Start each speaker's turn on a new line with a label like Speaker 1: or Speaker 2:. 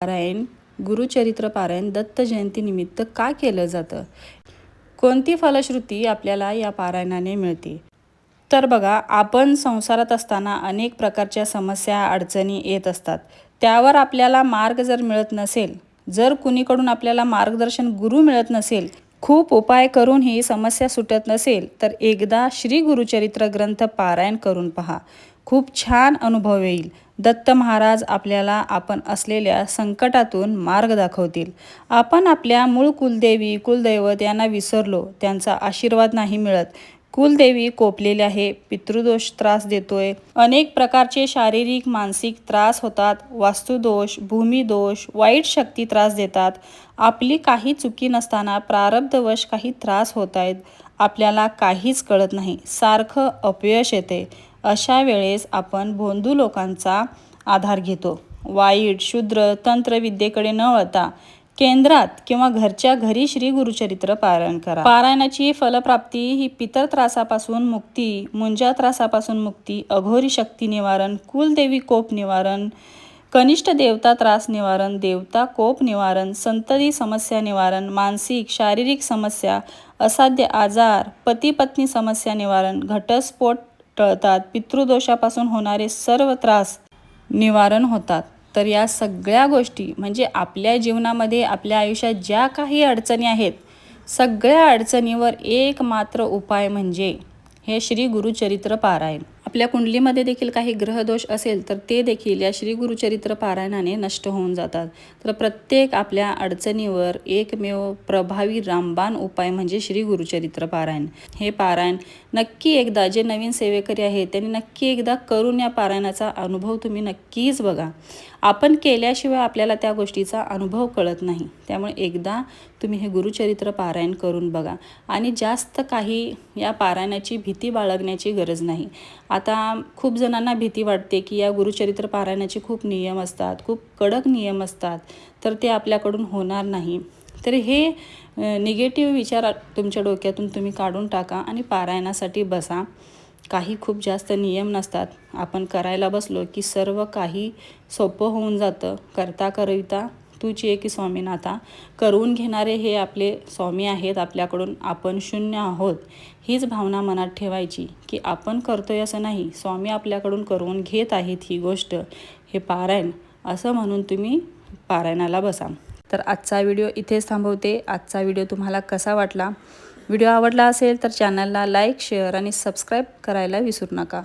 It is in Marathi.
Speaker 1: पारायण गुरुचरित्र पारायण दत्त जयंतीनिमित्त का केलं जातं? कोणती फलश्रुती आपल्याला या पारायणाने मिळते? तर बघा आपण संसारात असताना अनेक प्रकारच्या समस्या अडचणी येत असतात. त्यावर आपल्याला मार्ग जर मिळत नसेल जर कुणीकडून आपल्याला मार्गदर्शन गुरु मिळत नसेल खूप उपाय करून ही समस्या सुटत नसेल तर एकदा श्री गुरुचरित्र ग्रंथ पारायण करून पहा. खूप छान अनुभव येईल. दत्त महाराज आपल्याला आपण असलेल्या संकटातून मार्ग दाखवतील. आपण आपल्या मूळ कुलदेवी कुलदैवत यांना विसरलो त्यांचा आशीर्वाद नाही मिळत. कुलदेवी कोपलेली आहे पितृदोष त्रास देतोय. अनेक प्रकारचे शारीरिक मानसिक त्रास होतात. वास्तुदोष भूमिदोष वाईट शक्ती त्रास देतात. आपली काही चुकी नसताना प्रारब्धवश काही त्रास होत आहेत आपल्याला काहीच कळत नाही. सारखं अपयश येते. अशा वेळेस आपण भोंदू लोकांचा आधार घेतो. वाईट शूद्र तंत्रविद्येकडे न वळता केंद्रात किंवा घरच्या घरी श्री गुरुचरित्र पारायण करा. पारायणाची फलप्राप्ती ही पितर त्रासापासून मुक्ती मुंजा त्रासापासून मुक्ती अघोरी शक्ती निवारण कुलदेवी कोप निवारण कनिष्ठ देवता त्रास निवारण देवता कोप निवारण संतती समस्या निवारण मानसिक शारीरिक समस्या असाध्य आजार पती पत्नी समस्या निवारण घटस्फोट टळतात पितृदोषापासून होणारे सर्व त्रास निवारण होतात. तर या सगळ्या गोष्टी म्हणजे आपल्या जीवनामध्ये आपल्या आयुष्यात ज्या काही अडचणी आहेत सगळ्या अडचणीवर एक मात्र उपाय म्हणजे हे श्री गुरुचरित्र पारायण. आपल्या कुंडलीमध्ये देखील काही ग्रहदोष असेल तर ते देखील या श्री गुरुचरित्र पारायणाने नष्ट होऊन जातात. तर प्रत्येक आपल्या अडचणीवर एकमेव प्रभावी रामबाण उपाय म्हणजे श्री गुरुचरित्र पारायण. हे पारायण नक्की एकदा जे नवीन सेवेकरी आहेत त्यांनी नक्की एकदा करून या पारायणाचा अनुभव तुम्ही नक्कीच बघा. आपण केल्याशिवाय आपल्याला त्या गोष्टीचा अनुभव कळत नाही. त्यामुळे एकदा तुम्ही हे गुरुचरित्र पारायण करून बघा. आणि जास्त काही या पारायणाची भीती बाळगण्याची गरज नाही. आता आता खूप जणांना भीती वाटते की या गुरुचरित्र पारायणाचे खूप नियम असतात खूप कडक नियम असतात तर ते आपल्याकडून होणार नाही. तर हे निगेटिव्ह विचार तुमच्या डोक्यातून तुम्ही काढून टाका आणि पारायणासाठी बसा. काही खूप जास्त नियम नसतात. आपण करायला बसलो की सर्व काही सोपं होऊन जातं. करता करता तुची की स्वामीनाथा? करून घेणारे हे आपले स्वामी आहेत आपल्याकडून आपण शून्य आहोत. हीच भावना मनात ठेवायची की आपण करतोय असं नाही स्वामी आपल्याकडून करून घेत आहेत ही गोष्ट. हे पारायण. असं म्हणून तुम्ही पारायणाला बसा. तर आजचा व्हिडिओ इथेच थांबवते. आजचा व्हिडिओ तुम्हाला कसा वाटला? व्हिडिओ आवडला असेल तर चॅनलला लाईक शेअर आणि सबस्क्राईब करायला विसरू नका.